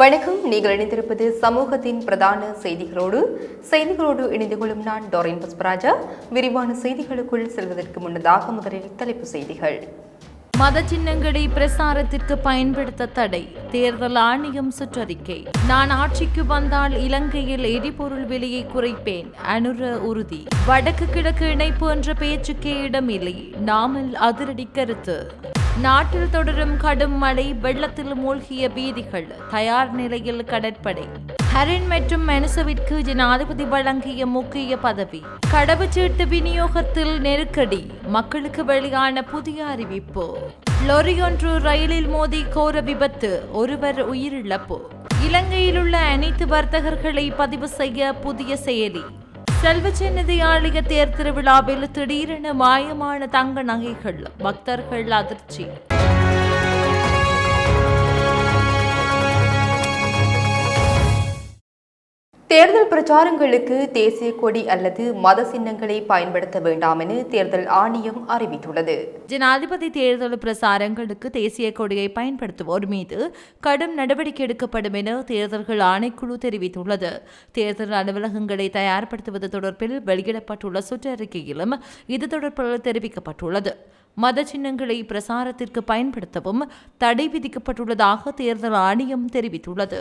வணக்கம். நீங்கள் இணைந்திருப்பது சமூகத்தின் பிரதான செய்திகளோடு. செய்திகளோடு இணைந்து கொள்ளும் நான் டோரின் புஷ்பராஜா விரிவான செய்திகளுக்குள் செல்வதற்கு முன்னதாக முதலில் தலைப்பு செய்திகள். மத சின்னங்களை பிரசாரத்திற்கு பயன்படுத்த தடை. தேர்தல் ஆணையம் சுற்றறிக்கை. நான் ஆட்சிக்கு வந்தால் இலங்கையில் எரிபொருள் விலையை குறைப்பேன். அனுர உறுதி. வடக்கு கிழக்கு இணைப்பு என்ற பேச்சுக்கே இடமில்லை. நாமல் அதிரடி கருத்து. நாட்டில் தொடரும் கடும் மழை வெள்ளத்தில் மூழ்கிய பீதிகள் தயார் நிலையில் கடற்படை. ஹரின் மற்றும் மெனசவிற்கு ஜனாதிபதி வழங்கிய முக்கிய பதவி. கடவுச்சீட்டு விநியோகத்தில் நெருக்கடி மக்களுக்கு வெளியான புதிய அறிவிப்பு. லொரியொன்று ரயிலில் மோதி கோர விபத்து ஒருவர் உயிரிழப்பு. இலங்கையில் உள்ள அனைத்து வர்த்தகர்களை பதிவு செய்ய புதிய செயலி. செல்வச்சென்னதி ஆலய தேர் திருவிழாவில் திடீரென மாயமான தங்க நகைகள் பக்தர்கள் அதிர்ச்சி. தேர்தல் பிரச்சாரங்களுக்கு தேசிய கொடி அல்லது மத சின்னங்களை பயன்படுத்த வேண்டாம் என தேர்தல் ஆணையம் அறிவித்துள்ளது. ஜனாதிபதி தேர்தல் பிரசாரங்களுக்கு தேசிய கொடியை பயன்படுத்துவோர் மீது கடும் நடவடிக்கை எடுக்கப்படும் என தேர்தல்கள் ஆணைக்குழு தெரிவித்துள்ளது. தேர்தல் அலுவலகங்களை தயார்படுத்துவது தொடர்பில் வெளியிடப்பட்டுள்ள சுற்றறிக்கையிலும் இது தொடர்பில் தெரிவிக்கப்பட்டுள்ளது. மத சின்னங்களை பிரசாரத்திற்கு பயன்படுத்தவும் தடை விதிக்கப்பட்டுள்ளதாக தேர்தல் ஆணையம் தெரிவித்துள்ளது.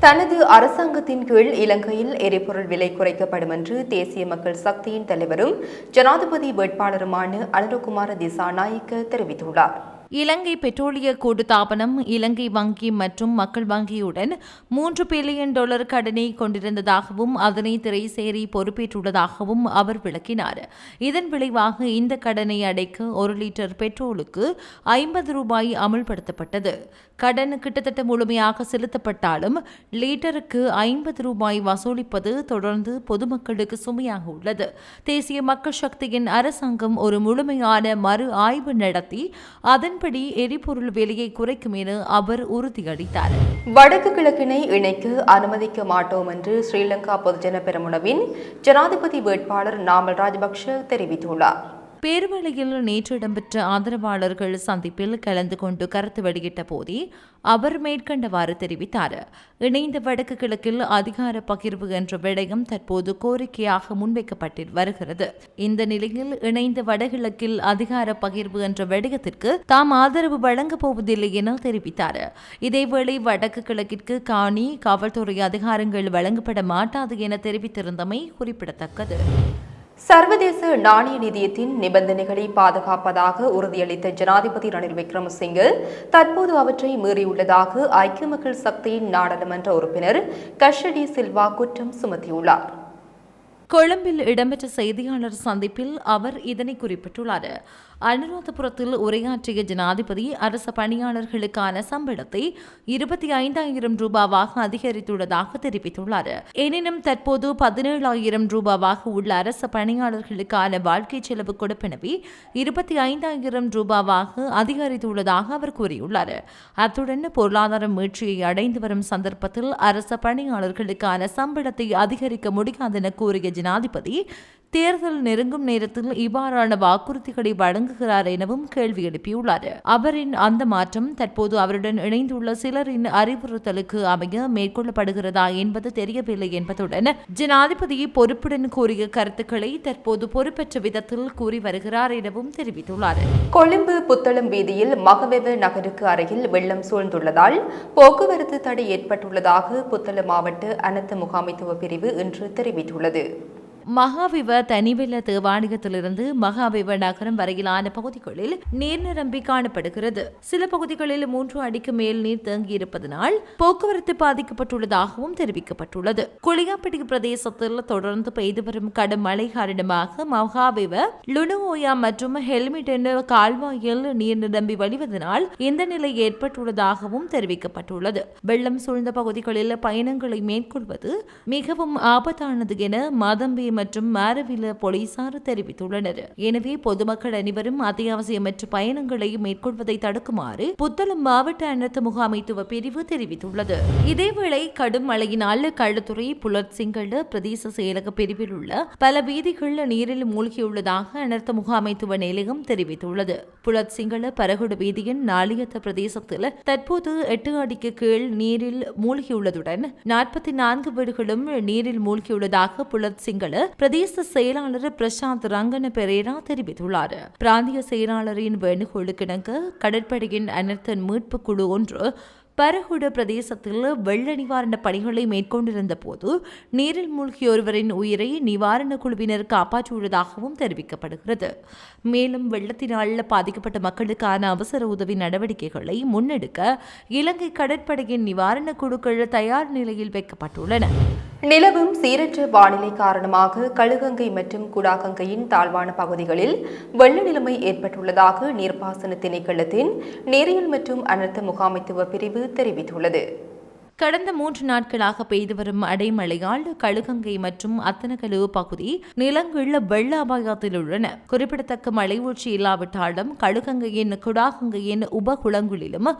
தனது அரசாங்கத்தின் கீழ் இலங்கையில் எரிபொருள் விலை குறைக்கப்படும் என்று தேசிய மக்கள் சக்தியின் தலைவரும் ஜனாதிபதி வேட்பாளருமான அனுரகுமார திசாநாயக்க தெரிவித்துள்ளார். இலங்கை பெட்ரோலிய கூட்டுத்தாபனம் இலங்கை வங்கி மற்றும் மக்கள் வங்கியுடன் மூன்று பில்லியன் டாலர் கடனை கொண்டிருந்ததாகவும் அதனை திரைசேரி பொறுப்பேற்றுள்ளதாகவும் அவர் விளக்கினார். இதன் விளைவாக இந்த கடனை அடைக்க ஒரு லிட்டர் பெட்ரோலுக்கு ஐம்பது ரூபாய் அமல்படுத்தப்பட்டது. கடன் கிட்டத்தட்ட முழுமையாக செலுத்தப்பட்டாலும் லீட்டருக்கு ஐம்பது ரூபாய் வசூலிப்பது தொடர்ந்து பொதுமக்களுக்கு சுமையாக உள்ளது. தேசிய மக்கள் சக்தியின் அரசாங்கம் ஒரு முழுமையான மறு ஆய்வு நடத்தி அதன் அதன்படி எரிபொருள் விலையை குறைக்கும் என அவர் உறுதியளித்தார். வடக்கு கிழக்கினை இணைக்க அனுமதிக்க மாட்டோம் என்று ஸ்ரீலங்கா பொதுஜன பெரமுனவின் ஜனாதிபதி வேட்பாளர் நாமல் ராஜபக்ஷ தெரிவித்துள்ளார். பேருவழியில் நேற்று இடம்பெற்ற ஆதரவாளர்கள் சந்திப்பில் கலந்து கொண்டு கருத்து வெளியிட்ட போதே அவர் மேற்கண்டவாறு தெரிவித்தார். இணைந்த வடக்கு கிழக்கில் அதிகார பகிர்வு என்ற விடயம் தற்போது கோரிக்கையாக முன்வைக்கப்பட்டு வருகிறது. இந்த நிலையில் இணைந்த வடகிழக்கில் அதிகார பகிர்வு என்ற விடயத்திற்கு தாம் ஆதரவு வழங்கப் போவதில்லை என தெரிவித்தார். இதேவேளை வடக்கு கிழக்கிற்கு காணி காவல்துறை அதிகாரங்கள் வழங்கப்பட மாட்டாது என தெரிவித்திருந்தமை குறிப்பிடத்தக்கது. சர்வதேச நாணய நிதியத்தின் நிபந்தனைகளை பாதுகாப்பதாக உறுதியளித்த ஜனாதிபதி ரணில் விக்ரமசிங்கே தற்போது அவற்றை மீறியுள்ளதாக ஐக்கிய மக்கள் சக்தியின் நாடாளுமன்ற உறுப்பினர் கஷடி சில்வா குற்றம் சுமத்தியுள்ளார். கொழும்பில் இடம்பெற்ற செய்தியாளர் சந்திப்பில் அவர் இதனை குறிப்பிட்டுள்ளார். அனுராதபுரத்தில் உரையாற்றிய ஜனாதிபதி அரச பணியாளர்களுக்கான சம்பளத்தை இருபத்தி ஐந்தாயிரம் ரூபாவாக அதிகரித்துள்ளதாக தெரிவித்துள்ளார். எனினும் தற்போது பதினேழாயிரம் ரூபாவாக உள்ள அரச பணியாளர்களுக்கான வாழ்க்கை செலவு கொடுப்பனவை இருபத்தி ஐந்தாயிரம் ரூபாவாக அதிகரித்துள்ளதாக அவர் கூறியுள்ளார். அத்துடன் பொருளாதார மீட்சியை அடைந்து வரும் சந்தர்ப்பத்தில் அரச பணியாளர்களுக்கான சம்பளத்தை அதிகரிக்க முடியாது என கூறிய ஜனாதிபதி தேர்தல் நெருங்கும் நேரத்தில் இவ்வாறான வாக்குறுதிகளை வழங்குகிறார் எனவும் கேள்வி எழுப்பியுள்ளார். அவரின் அந்த மாற்றம் தற்போது அவருடன் இணைந்துள்ள சிலரின் அறிவுறுத்தலுக்கு அமைய மேற்கொள்ளப்படுகிறதா என்பது தெரியவில்லை என்பதுடன் ஜனாதிபதி பொறுப்புடன் கூறிய கருத்துக்களை தற்போது பொறுப்பற்ற விதத்தில் கூறி வருகிறார் எனவும் தெரிவித்துள்ளார். கொழும்பு புத்தளம் வீதியில் மகவெவ நகருக்கு அருகில் வெள்ளம் சூழ்ந்துள்ளதால் போக்குவரத்து தடை ஏற்பட்டுள்ளதாக புத்தளம் மாவட்ட அனர்த்த முகாமைத்துவ பிரிவு இன்று தெரிவித்துள்ளது. மகாவிவ தனிவில தேவாலயத்திலிருந்து மகாவிவ நகரம் வரையிலான பகுதிகளில் நீர் நிரம்பி காணப்படுகிறது. சில பகுதிகளில் மூன்று அடிக்கு மேல் நீர் தேங்கியிருப்பதனால் போக்குவரத்து பாதிக்கப்பட்டுள்ளதாகவும் தெரிவிக்கப்பட்டுள்ளது. குளியாப்பட்டி பிரதேசத்தில் தொடர்ந்து பெய்து வரும் கடும் மழை காரணமாக மகாவிவ லுனுவோயா மற்றும் ஹெல்மிடன் கால்வாயில் நீர் நிரம்பி வழிவதனால் இந்த நிலை ஏற்பட்டுள்ளதாகவும் தெரிவிக்கப்பட்டுள்ளது. வெள்ளம் சூழ்ந்த பகுதிகளில் பயணங்களை மேற்கொள்வது மிகவும் ஆபத்தானது என மதம்பி மற்றும் மாரவில போலீசார் தெரிவித்துள்ளனர். எனவே பொதுமக்கள் அனைவரும் அத்தியாவசியமற்ற பயணங்களை மேற்கொள்வதை தடுக்குமாறு புத்தளம் மாவட்ட அனர்த்த முகாமைத்துவ பிரிவு தெரிவித்துள்ளது. இதேவேளை கடும் மழையினால் களுத்துறை புலர்சிங்கல பிரதேச செயலக பிரிவில் உள்ள பல வீதிகள் நீரில் மூழ்கியுள்ளதாக அனர்த்த முகாமைத்துவ நிலையம் தெரிவித்துள்ளது. புலத்சிங்கள பரகுடு வீதியின் நாளியத்த பிரதேசத்தில் தற்போது எட்டு அடிக்கு கீழ் நீரில் மூழ்கியுள்ளதுடன் நாற்பத்தி நான்கு வீடுகளும் நீரில் மூழ்கியுள்ளதாக புலத்சிங்கள பிரதேச செயலாளர் பிரசாந்த் ரங்கன பெரேரா தெரிவித்துள்ளார். பிராந்திய செயலாளரின் வேண்டுகோளுக்கிணங்க கடற்படையின் அனர்த்த மீட்பு குழு ஒன்று பரகுட பிரதேசத்தில் வெள்ள நிவாரண பணிகளை மேற்கொண்டிருந்த போது நீரில் மூழ்கிய ஒருவரின் உயிரை நிவாரண குழுவினர் காப்பாற்றியுள்ளதாகவும் தெரிவிக்கப்படுகிறது. மேலும் வெள்ளத்தினால் பாதிக்கப்பட்ட மக்களுக்கான அவசர உதவி நடவடிக்கைகளை முன்னெடுக்க இலங்கை கடற்படையின் நிவாரண குழுக்கள் தயார் நிலையில் வைக்கப்பட்டுள்ளன. நிலவும் சீரற்ற வானிலை காரணமாக கழுகங்கை மற்றும் குடாகங்கையின் தாழ்வான பகுதிகளில் வெள்ள நிலைமை ஏற்பட்டுள்ளதாக நீர்ப்பாசன திணைக்களத்தின் நேரியல் மற்றும் அனர்த்த முகாமைத்துவ பிரிவு தெரிவித்துள்ளது. கடந்த மூன்று நாட்களாக பெய்து வரும் அடைமழையால் கழுகங்கை மற்றும் அத்தனகலு பகுதி நிலங்குள்ள வெள்ள அபாயத்தில் உள்ளன. குறிப்பிடத்தக்க மழை வீழ்ச்சி இல்லாவிட்டாலும் கழுகங்கையின் குடாகங்கையின் உபகுளங்களிலும்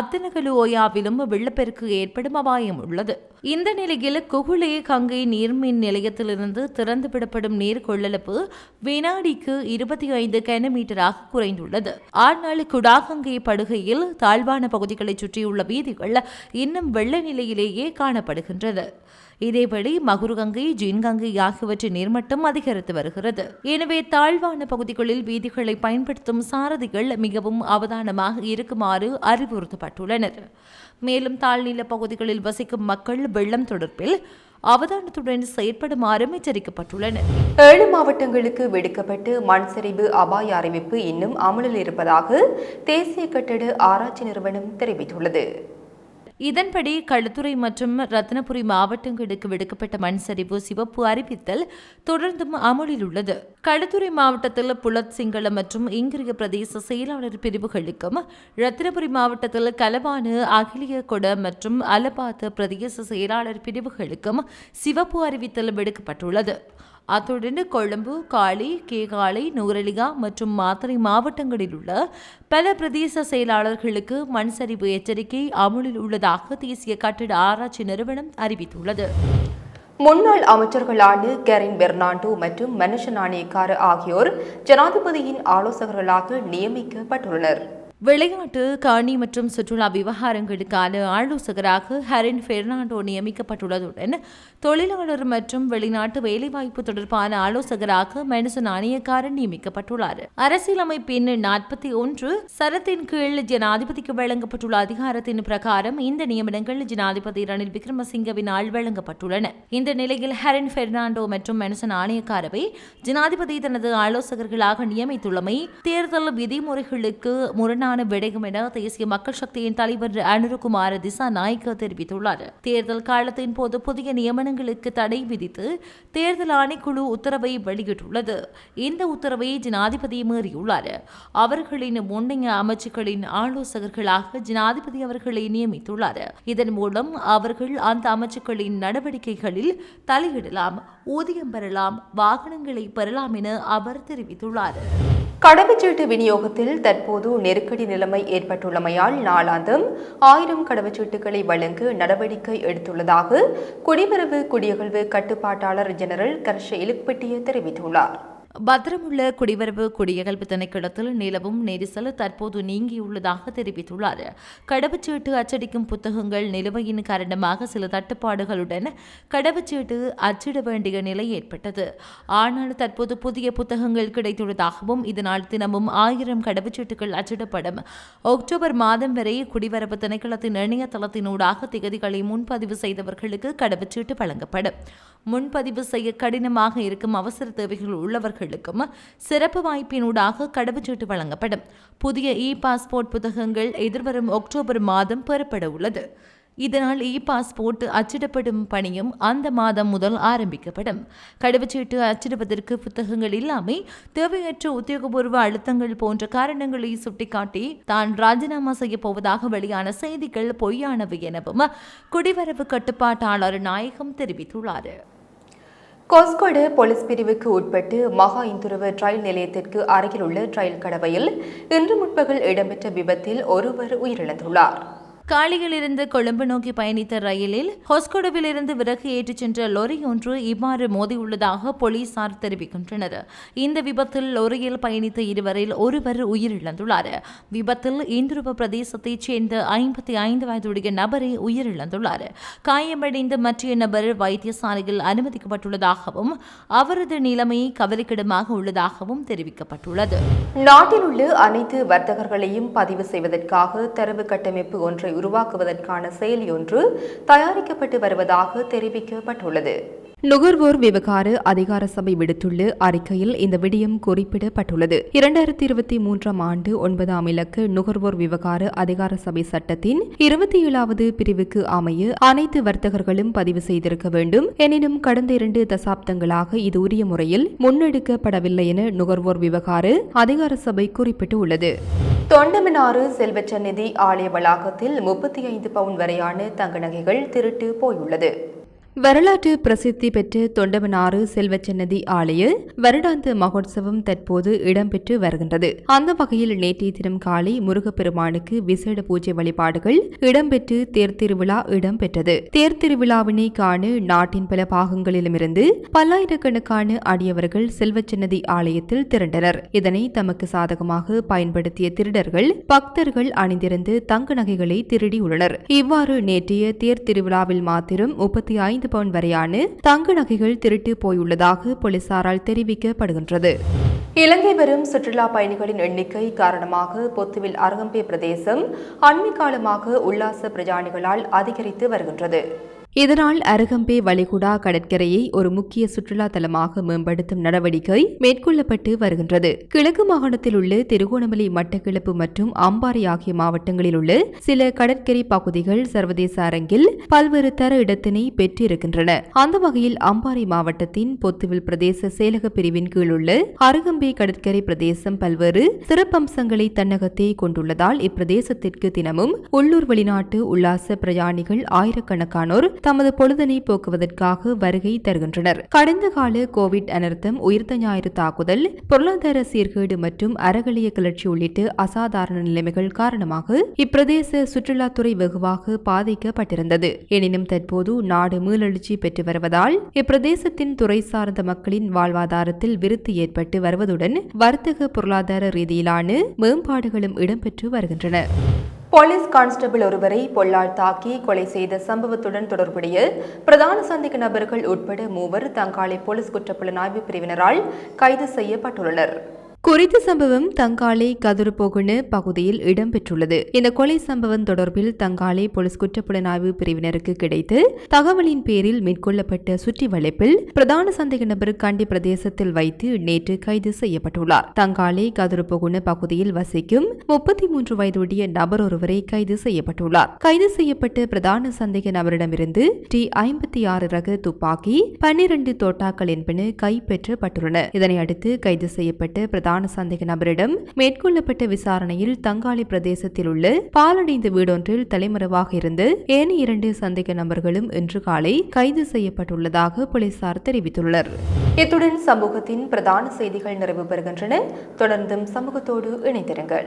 அத்தனகலு ஓயாவிலும் வெள்ளப்பெருக்கு ஏற்படும் அபாயம் உள்ளது. இந்த நிலையில் குகுளே கங்கை நீர்மின் நிலையத்திலிருந்து திறந்துவிடப்படும் நீர் கொள்ளளவு வினாடிக்கு இருபத்தி ஐந்து கனமீட்டராக குறைந்துள்ளது. ஆனால் குடாகங்கை படுகையில் தாழ்வான பகுதிகளை சுற்றியுள்ள வீதிகள் இன்னும் வெள்ள நிலையிலேயே காணப்படுகின்றது. இதேபடி மகுருகங்கை ஜீன்கங்கை ஆகியவற்றின் நீர்மட்டம் அதிகரித்து வருகிறது. எனவே தாழ்வான பகுதிகளில் வீதிகளை பயன்படுத்தும் சாரதிகள் மிகவும் அவதானமாக இருக்குமாறு அறிவுறுத்தப்பட்டுள்ளனர். மேலும் தாழ்நில பகுதிகளில் வசிக்கும் மக்கள் வெள்ளம் தொடர்பில் அவதானத்துடன் செயற்படுமாறும் எச்சரிக்கப்பட்டுள்ளனர். ஏழு மாவட்டங்களுக்கு விடுக்கப்பட்டு மண் சரிவு அபாய அறிவிப்பு இன்னும் அமலில் இருப்பதாக தேசிய கட்டட ஆராய்ச்சி நிறுவனம் தெரிவித்துள்ளது. இதன்படி களுத்துறை மற்றும் ரத்னபுரி மாவட்டங்களுக்கு விடுக்கப்பட்ட மண் சரிவு சிவப்பு அறிவித்தல் தொடர்ந்தும் அமலில் உள்ளது. களுத்துறை மாவட்டத்தில் புலத் சிங்கள மற்றும் இங்கிரிய பிரதேச செயலாளர் பிரிவுகளுக்கும் ரத்தினபுரி மாவட்டத்தில் கலவானு அகிலிய கொட மற்றும் அலபாத் பிரதேச செயலாளர் பிரிவுகளுக்கும் சிவப்பு அறிவித்தல் விடுக்கப்பட்டுள்ளது. அத்துடன் கொழும்பு காளி கேகாலை நூரலிகா மற்றும் மாத்தறை மாவட்டங்களில் உள்ள பல பிரதேச செயலாளர்களுக்கு மண் சரிவு எச்சரிக்கை அமுலில் உள்ளதாக தேசிய கட்டிட ஆராய்ச்சி நிறுவனம் அறிவித்துள்ளது. முன்னாள் அமைச்சர்களான கெரின் பெர்னாண்டோ மற்றும் மனுஷ நாணயக்கார ஆகியோர் ஜனாதிபதியின் ஆலோசகர்களாக நியமிக்கப்பட்டுள்ளனர். விளையாட்டு காணி மற்றும் சுற்றுலா விவகாரங்களுக்கான ஆலோசகராக ஹரின் பெர்னாண்டோ நியமிக்கப்பட்டுள்ளதுடன் தொழிலாளர் மற்றும் வெளிநாட்டு வேலைவாய்ப்பு தொடர்பான ஆலோசகராக மெனுசன் ஆணையக்காரன் நியமிக்கப்பட்டுள்ளார். அரசியலமைப்பின் நாற்பத்தி ஒன்று சரத்தின் கீழ் ஜனாதிபதிக்கு வழங்கப்பட்டுள்ள அதிகாரத்தின் பிரகாரம் இந்த நியமனங்கள் ஜனாதிபதி ரணில் விக்ரமசிங்கவினால் வழங்கப்பட்டுள்ளன. இந்த நிலையில் ஹரின் பெர்னாண்டோ மற்றும் மெனுசன் ஆணையக்காரவை ஜனாதிபதி தனது ஆலோசகர்களாக நியமித்துள்ளமை தேர்தல் விதிமுறைகளுக்கு முரணான விடையும் என தேசிய மக்கள் சக்தியின் தலைவர் அனுருகுமார திசா நாயக்க தெரிவித்துள்ளார். தேர்தல் காலத்தின் போது புதிய நியமனங்களுக்கு தடை விதித்து தேர்தல் ஆணைக்குழு உத்தரவை வெளியிட்டுள்ளது. இந்த உத்தரவை ஜனாதிபதி மீறியுள்ளார். அவர்களின் முன்னைய அமைச்சுக்களின் ஆலோசகர்களாக ஜனாதிபதி அவர்களை நியமித்துள்ளார். இதன் மூலம் அவர்கள் அந்த அமைச்சுக்களின் நடவடிக்கைகளில் தலையிடலாம் ஊதியம் பெறலாம் வாகனங்களை பெறலாம் என அவர் தெரிவித்துள்ளார். கடவுச்சீட்டு விநியோகத்தில் தற்போது நெருக்கடி நிலைமை ஏற்பட்டுள்ளமையால் நாளாந்தம் ஆயிரம் கடவுச்சீட்டுகளை வழங்க நடவடிக்கை எடுத்துள்ளதாக குடிவரவு குடியகழ்வு கட்டுப்பாட்டாளர் ஜெனரல் கர்ஷ இலுக்பெட்டிய தெரிவித்துள்ளார். பத்திரமுள்ள குடிவரவு குடியகல்வு திணைக்களத்தில் நிலவும் நெரிசல் தற்போது நீங்கியுள்ளதாக தெரிவித்துள்ளார். கடவுச்சீட்டு அச்சடிக்கும் புத்தகங்கள் நிலுவையின் காரணமாக சில தட்டுப்பாடுகளுடன் கடவுச்சீட்டு அச்சிட வேண்டிய நிலை ஏற்பட்டது. ஆனால் தற்போது புதிய புத்தகங்கள் கிடைத்துள்ளதாகவும் இதனால் தினமும் ஆயிரம் கடவுச்சீட்டுகள் அச்சிடப்படும். அக்டோபர் மாதம் வரை குடிவரவு திணைக்களத்தின் இணையதளத்தினூடாக திகதிகளை முன்பதிவு செய்தவர்களுக்கு கடவுச்சீட்டு வழங்கப்படும். முன்பதிவு செய்ய கடினமாக இருக்கும் அவசர தேவைகள் உள்ளவர்கள் உள்ளவர்களுக்கும் சிறப்பு வாய்ப்பினூடாக கடவுச்சீட்டு வழங்கப்படும். புதிய இ பாஸ்போர்ட் புத்தகங்கள் எதிர்வரும் அக்டோபர் மாதம் பெறப்பட உள்ளது. இதனால் இ பாஸ்போர்ட் அச்சிடப்படும் பணியும் அந்த மாதம் முதல் ஆரம்பிக்கப்படும். கடவுச்சீட்டு அச்சிடுவதற்கு புத்தகங்கள் இல்லாமல் தேவையற்ற உத்தியோகபூர்வ அழுத்தங்கள் போன்ற காரணங்களை சுட்டிக்காட்டி தான் ராஜினாமா செய்ய போவதாக வெளியான செய்திகள் பொய்யானவை எனவும் குடிவரவு கட்டுப்பாட்டாளர் நாயகம் தெரிவித்துள்ளார். கோஸ்கோடு போலீஸ் பிரிவுக்கு உட்பட்டு மகா இந்துருவ ரயில் நிலையத்திற்கு அருகில் உள்ள ரயில் கடவையில் இன்று முற்பகல் இடம்பெற்ற விபத்தில் ஒருவர் உயிரிழந்துள்ளார். காளியிலிருந்து கொழும்பு நோக்கி பயணித்த ரயிலில் ஹொஸ்கோடவிலிருந்து விறகு ஏற்றிச் சென்ற லொரி ஒன்று இவ்வாறு மோதியுள்ளதாக போலீசார் தெரிவிக்கின்றனர். இந்த விபத்தில் லொரியில் பயணித்த இருவரில் ஒருவர் உயிரிழந்துள்ளார். விபத்தில் இந்துருவ பிரதேசத்தைச் சேர்ந்த ஐம்பத்தி ஐந்து வயதுடைய நபரை உயிரிழந்துள்ளார். காயமடைந்த மற்ற நபர் வைத்தியசாலையில் அனுமதிக்கப்பட்டுள்ளதாகவும் அவரது நிலைமை கவலைக்கிடமாக உள்ளதாகவும் தெரிவிக்கப்பட்டுள்ளது. நாட்டில் உள்ள அனைத்து வர்த்தகர்களையும் பதிவு செய்வதற்காக தரவு கட்டமைப்பு ஒன்றை உருவாக்குவதற்கான செயலி ஒன்று தயாரிக்கப்பட்டு வருவதாக தெரிவிக்கப்பட்டுள்ளது. நுகர்வோர் விவகார அதிகார சபை விடுத்துள்ள அறிக்கையில் இந்த விடயம் குறிப்பிடப்பட்டுள்ளது. இரண்டாயிரத்தி இருபத்தி மூன்றாம் ஆண்டு ஒன்பதாம் இலக்கு நுகர்வோர் விவகார அதிகார சபை சட்டத்தின் இருபத்தி ஏழாவது பிரிவுக்கு அமைய அனைத்து வர்த்தகர்களும் பதிவு செய்திருக்க வேண்டும். எனினும் கடந்த இரண்டு தசாப்தங்களாக இது உரிய முறையில் முன்னெடுக்கப்படவில்லை என நுகர்வோர் விவகார அதிகார சபை குறிப்பிட்டுள்ளது. தொண்டமனாறு செல்வச்ச நிதி ஆலய வளாகத்தில் முப்பத்தி ஐந்து பவுன் வரையான தங்க நகைகள் திருட்டு போயுள்ளது. வரலாற்று பிரசித்தி பெற்ற தொண்டமனாறு செல்வச்சன்னதி ஆலய வருடாந்த மகோத்சவம் தற்போது இடம்பெற்று வருகின்றது. அந்த வகையில் நேற்றைய தினம் காலை முருகப்பெருமானுக்கு விசேட பூஜை வழிபாடுகள் இடம்பெற்று தேர்திருவிழா இடம்பெற்றது. தேர்திருவிழாவினை காண நாட்டின் பல பாகங்களிலுமிருந்து பல்லாயிரக்கணக்கான அடியவர்கள் செல்வச்சன்னதி ஆலயத்தில் திரண்டனர். இதனை தமக்கு சாதகமாக பயன்படுத்திய திருடர்கள் பக்தர்கள் அணிந்திருந்து தங்க நகைகளை திருடியுள்ளனர் இவ்வாறு நேற்றைய தேர்திருவிழாவில் மாத்திரம் முப்பத்தி ஐந்து பவுன் வரையான தங்க நகைகள் திருட்டு போயுள்ளதாக போலீசாரால் தெரிவிக்கப்படுகின்றது. இலங்கை வரும் சுற்றுலா பயணிகளின் எண்ணிக்கை காரணமாக பொத்துவில் அருகம்பே பிரதேசம் அண்மை காலமாக உல்லாச பிரஜானிகளால் அதிகரித்து வருகின்றது. இதனால் அருகம்பே வளைகுடா கடற்கரையை ஒரு முக்கிய சுற்றுலா தலமாக மேம்படுத்தும் நடவடிக்கை மேற்கொள்ளப்பட்டு வருகின்றது. கிழக்கு மாகாணத்தில் உள்ள திருகோணமலை மட்டக்கிளப்பு மற்றும் அம்பாறை ஆகிய மாவட்டங்களில் உள்ள சில கடற்கரை பகுதிகள் சர்வதேச அரங்கில் பல்வேறு தர இடத்தினை பெற்றிருக்கின்றன. அந்த வகையில் அம்பாறை மாவட்டத்தின் பொத்துவில் பிரதேச செயலக பிரிவின் கீழ் உள்ள அருகம்பே கடற்கரை பிரதேசம் பல்வேறு சிறப்பம்சங்களை தன்னகத்தே கொண்டுள்ளதால் இப்பிரதேசத்திற்கு தினமும் உள்ளூர் வெளிநாட்டு உல்லாச பிரயாணிகள் ஆயிரக்கணக்கானோர் தமது பொழுதனை போக்குவதற்காக வருகை தருகின்றனர். கடந்த கால கோவிட் அனர்த்தம் உயிர்த்த ஞாயிறு தாக்குதல் பொருளாதார சீர்கேடு மற்றும் அறகலிய கிளர்ச்சி உள்ளிட்ட அசாதாரண நிலைமைகள் காரணமாக இப்பிரதேச சுற்றுலாத்துறை வெகுவாக பாதிக்கப்பட்டிருந்தது. எனினும் தற்போது நாடு மீளெழுச்சி பெற்று வருவதால் இப்பிரதேசத்தின் துறை சார்ந்த மக்களின் வாழ்வாதாரத்தில் விருத்தி ஏற்பட்டு வருவதுடன் வர்த்தக பொருளாதார ரீதியிலான மேம்பாடுகளும் இடம்பெற்று வருகின்றன. போலீஸ் கான்ஸ்டபிள் ஒருவரை பொல்லால் தாக்கி கொலை செய்த சம்பவத்துடன் தொடர்புடைய பிரதான சந்தேக நபர்கள் உட்பட மூவர் தங்காலை போலீஸ் குற்றப்புலனாய்வு பிரிவினரால் கைது செய்யப்பட்டுள்ளனர். குறித்த சம்பவம் தங்காலை கதுருபோகுன பகுதியில் இடம்பெற்றுள்ளது. இந்த கொலை சம்பவம் தொடர்பில் தங்காலை போலீஸ் குற்றப்புலனாய்வு பிரிவினருக்கு கிடைத்து தகவலின் பேரில் மேற்கொள்ளப்பட்ட சுற்றி வளைப்பில் பிரதான சந்தேக நபர் கண்டி பிரதேசத்தில் வைத்து நேற்று கைது செய்யப்பட்டுள்ளார். தங்காலை கதுருபோகுன பகுதியில் வசிக்கும் முப்பத்தி மூன்று வயதுடைய நபர் ஒருவரை கைது செய்யப்பட்டுள்ளார். கைது செய்யப்பட்ட பிரதான சந்தேக நபரிடமிருந்து டி ஐம்பத்தி ஆறு ரக துப்பாக்கி பன்னிரண்டு தோட்டாக்கள் என்பன கைப்பற்றப்பட்டுள்ளன. இதனை அடுத்து கைது செய்யப்பட்ட பிரதான சந்தேக நபரிடம் மேற்கொள்ளப்பட்ட விசாரணையில் தங்காளி பிரதேசத்தில் உள்ள பாலடைந்த வீடொன்றில் தலைமறைவாக இருந்து ஏனைய இரண்டு சந்தேக நபர்களும் இன்று காலை கைது செய்யப்பட்டுள்ளதாக போலீசார் தெரிவித்துள்ளனர். இத்துடன் சமூகத்தின் பிரதான செய்திகள் நிறைவு பெறுகின்றன. தொடர்ந்தும் சமூகத்தோடு இணைந்திருங்கள்.